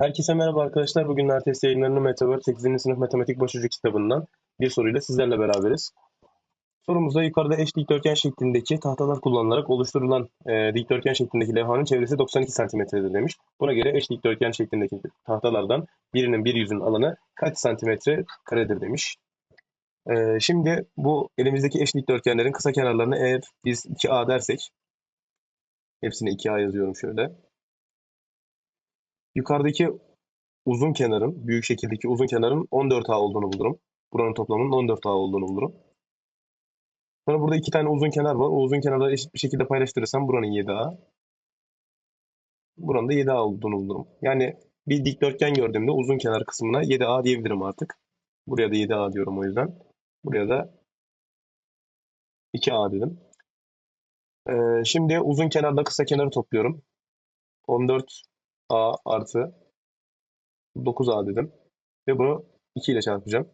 Herkese merhaba arkadaşlar. Bugün RTS yayınlarının Metaverse 8. sınıf matematik başucu kitabından bir soruyla sizlerle beraberiz. Sorumuzda yukarıda eş dikdörtgen şeklindeki tahtalar kullanılarak oluşturulan e, dikdörtgen şeklindeki levhanın çevresi 92 santimetredir demiş. Buna göre eş dikdörtgen şeklindeki tahtalardan birinin bir yüzün alanı kaç santimetre karedir demiş. E, şimdi bu elimizdeki eş dikdörtgenlerin kısa kenarlarını eğer biz 2A dersek, hepsine 2A yazıyorum şöyle. Yukarıdaki uzun kenarın, büyük şekildeki uzun kenarın 14A olduğunu bulurum. Buranın toplamının 14A olduğunu bulurum. Sonra burada iki tane uzun kenar var. O uzun kenarları eşit bir şekilde paylaştırırsam buranın 7A. Buranın da 7A olduğunu bulurum. Yani bir dikdörtgen gördüğümde uzun kenar kısmına 7A diyebilirim artık. Buraya da 7A diyorum o yüzden. Buraya da 2A dedim. Ee, şimdi uzun kenarda kısa kenarı topluyorum. 14A artı 9A dedim. Ve bunu 2 ile çarpacağım.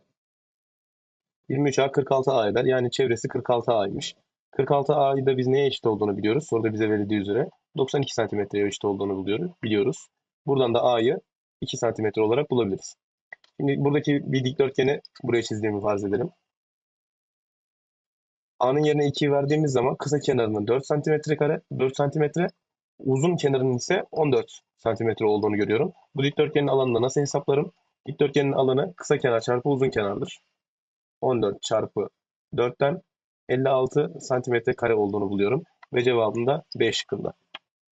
23A 46A eder. Yani çevresi 46A'ymış. 46A'yı da biz neye eşit olduğunu biliyoruz. Soruda bize verildiği üzere 92 santimetreye eşit olduğunu buluyoruz. biliyoruz. Buradan da A'yı 2 santimetre olarak bulabiliriz. Şimdi buradaki bir dikdörtgeni buraya çizdiğimi farz edelim. A'nın yerine 2'yi verdiğimiz zaman kısa kenarının 4 santimetre kare, 4 santimetre, uzun kenarının ise 14 santimetre olduğunu görüyorum. Bu dikdörtgenin alanını nasıl hesaplarım? Dikdörtgenin alanı kısa kenar çarpı uzun kenardır. 14 çarpı 4'ten 56 santimetre kare olduğunu buluyorum. Ve cevabım da B şıkkında.